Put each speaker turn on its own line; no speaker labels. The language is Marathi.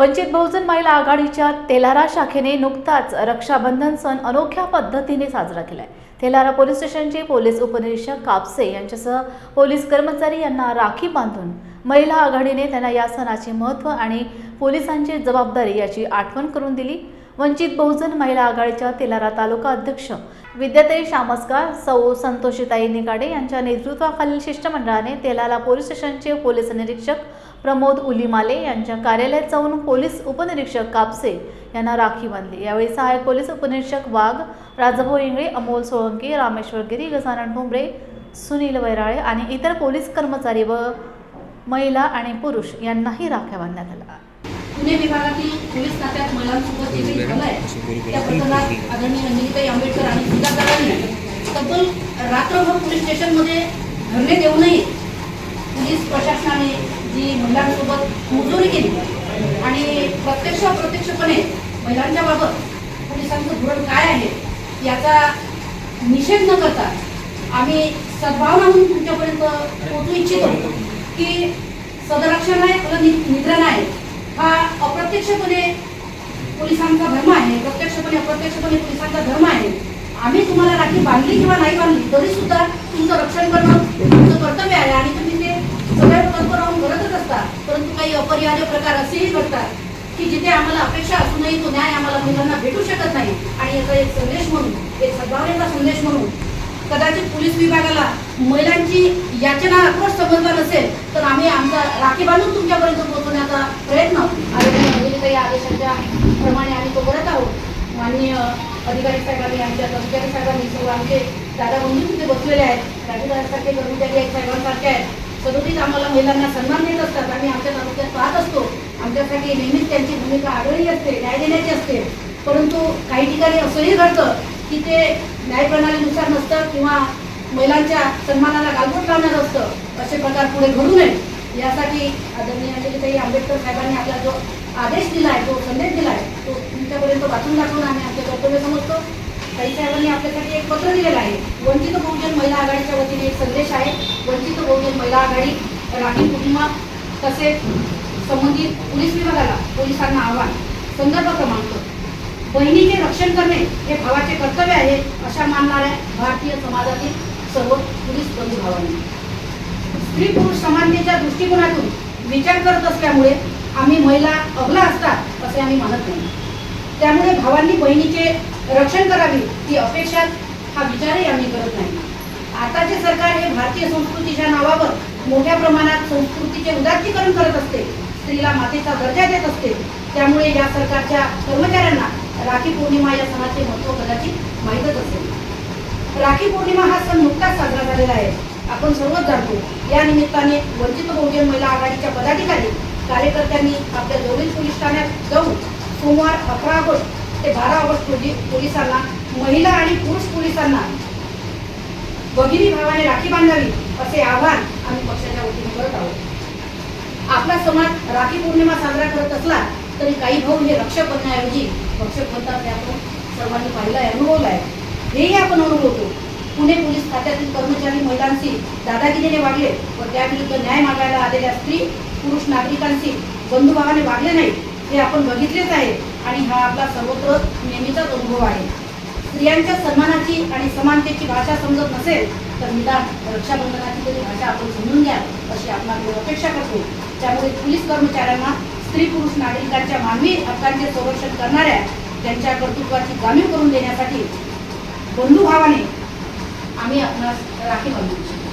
वंचित बहुजन महिला आघाडीच्या तेलारा शाखेने नुकताच रक्षाबंधन सण अनोख्या पद्धतीने साजरा केलाय. तेलारा पोलीस स्टेशनचे पोलीस उपनिरीक्षक कापसे यांच्यासह पोलीस कर्मचारी यांना राखी बांधून महिला आघाडीने त्यांना या सणाचे महत्त्व आणि पोलिसांची जबाबदारी याची आठवण करून दिली. वंचित बहुजन महिला आघाडीच्या तेलारा तालुका अध्यक्ष विद्याताई शामस्कार सौ संतोषीताई निगाडे यांच्या नेतृत्वाखालील शिष्टमंडळाने तेलारा पोलीस स्टेशनचे पोलीस निरीक्षक प्रमोद उलीमाले यांच्या कार्यालयात जाऊन पोलीस उपनिरीक्षक कापसे यांना राखी बांधली. यावेळी सहाय्यक पोलीस उपनिरीक्षक वाघ राजाभाऊ इंगळे अमोल सोळंके रामेश्वर गिरी गजानन भुमरे सुनील वैराळे आणि इतर पोलीस कर्मचारी व महिला आणि पुरुष यांनाही राख्या बांधण्यात आल्या.
पुणे विभागातील पोलीस खात्यात महिलांसोबत जे काही झालं आहे त्या प्रकरणात आदरणीय अंजलीताई आंबेडकर आणि सुधाकरांनी तब्बल रात्रभर पोलीस स्टेशनमध्ये धरणे देऊनही पोलीस प्रशासनाने जी महिलांसोबत मुजोरी केली आणि प्रत्यक्ष अप्रत्यक्षपणे महिलांच्या बाबत पोलिसांचं धोरण काय आहे याचा निषेध न करता आम्ही सद्भावना म्हणून तुमच्यापर्यंत पोहोचू इच्छितो की सदरक्षण आहे फल निद्रण आहे हा अप्रत्यक्षपणे पोलिसांचा धर्म आहे प्रत्यक्षपणे अप्रत्यक्षपणे पोलिसांचा धर्म आहे. आम्ही तुम्हाला राखी बांधली किंवा नाही बांधली तरी सुद्धा तुमचं रक्षण करणं तुमचं कर्तव्य आहे आणि तुम्ही ते सदैव तत्पर राहून करतच असता परंतु काही अपरिहार्य प्रकार असेही घडतात की जिथे आम्हाला अपेक्षा असूनही तो न्याय आम्हाला मुलांना भेटू शकत नाही. आणि याचा एक संदेश म्हणून एक सद्भावनेचा संदेश म्हणून कदाचित पोलीस विभागाला महिलांची याचना आक्रोश समजला नसेल तर आम्ही आमचा राखी बांधून तुमच्यापर्यंत पोहोचवण्याचा प्रयत्न आदरणीय अंजलीताई आदेशाच्या प्रमाणे आम्ही तो करत आहोत. माननीय अधिकारी साहेबांनी आमच्या कर्मचारी साहेबांनी सर्व आमचे दादा बंधू तिथे बसलेले आहेत. राजूदारासारखे कर्मचारी आहेत साहेबांसारखे आहेत. सदोदित आम्हाला महिलांना सन्मान देत असतात आम्ही आमच्या तालुक्यात पाहत असतो. आमच्यासाठी नेहमीच त्यांची भूमिका आढळली असते न्याय देण्याची असते. परंतु काही ठिकाणी असंही घडतं की ते न्यायप्रणालीनुसार नसतं किंवा महिलांच्या सन्मानाला गालबोट लावणार असतं असे प्रकार पुढे घडू नये यासाठी आदरणीय अंजलीताई आंबेडकर साहेबांनी आपला जो आदेश दिला आहे जो संदेश दिला आहे तो तुमच्यापर्यंत वाचून दाखवून आम्ही आमचे कर्तव्य समजतो. ताई साहेबांनी आपल्यासाठी एक पत्र दिलेलं आहे. वंचित बहुजन महिला आघाडीच्या वतीने एक संदेश आहे. वंचित बहुजन महिला आघाडी राखी पौर्णिमा तसेच संबंधित पोलीस विभागाला पोलिसांना आव्हान. संदर्भ क्रमांक बहिणीचे रक्षण करणे हे भावाचे कर्तव्य आहे अशा मानणाऱ्या भारतीय समाजातील सर्व पोलीस बंधू भावांनी स्त्री पुरुष समानतेच्या दृष्टिकोनातून विचार करत असल्यामुळे आम्ही महिला अबला असतात असे आम्ही मानत नाही. त्यामुळे भावांनी बहिणीचे रक्षण करावे ही अपेक्षा हा विचारही आम्ही करत नाही. आताचे सरकार हे भारतीय संस्कृतीच्या नावावर मोठ्या प्रमाणात संस्कृतीचे उदात्तीकरण करत असते स्त्रीला मातेचा दर्जा देत असते त्यामुळे या सरकारच्या कर्मचाऱ्यांना राखी पौर्णिमा या सणाचे महत्त्व कदाचित माहीतच असेल. राखी पौर्णिमा हा सण नुकताच साजरा झालेला आहे. आपण सर्वच जाणतो या निमित्ताने वंचित बहुजन महिला आघाडीच्या पदाधिकारी कार्यकर्त्यांनी आपल्या जवळील पोलीस ठाण्यात जाऊन सोमवार अकरा ऑगस्ट ते बारा ऑगस्ट रोजी पोलिसांना महिला आणि पुरुष पोलिसांना भगिनी भावाने राखी बांधावी असे आव्हान आम्ही पक्षाच्या वतीने करत आहोत. आपला समाज राखी पौर्णिमा साजरा करत असला तरी काही भाऊ हे रक्षक बनण्याऐवजी रक्षक बनतात हे आपण सर्वांनी पाहिलं आहे अनुभवलं आहे हेही आपण अनुभवतो. पुणे पोलीस खात्यातील कर्मचारी महिलांशी दादागिरीने वागले व त्याविरुद्ध न्याय मागायला आलेल्या स्त्री पुरुष नागरिकांशी बंधुभावाने वागले नाही हे आपण बघितलेच आहे. आणि हा आपला सर्वत्र नेहमीचाच अनुभव आहे. स्त्रियांच्या सन्मानाची आणि समानतेची भाषा समजत नसेल तर निदान रक्षाबंधनाची तरी भाषा आपण समजून घ्या अशी आपण अपेक्षा करतो. त्यामुळे पोलीस कर्मचाऱ्यांना स्त्री पुरुष नागरिकांच्या मानवी हक्कांचे संरक्षण करणाऱ्या त्यांच्या कर्तृत्वाची जाणीव करून देण्यासाठी बंधुभावाने आम्ही आपणास राखी बांधू इच्छितो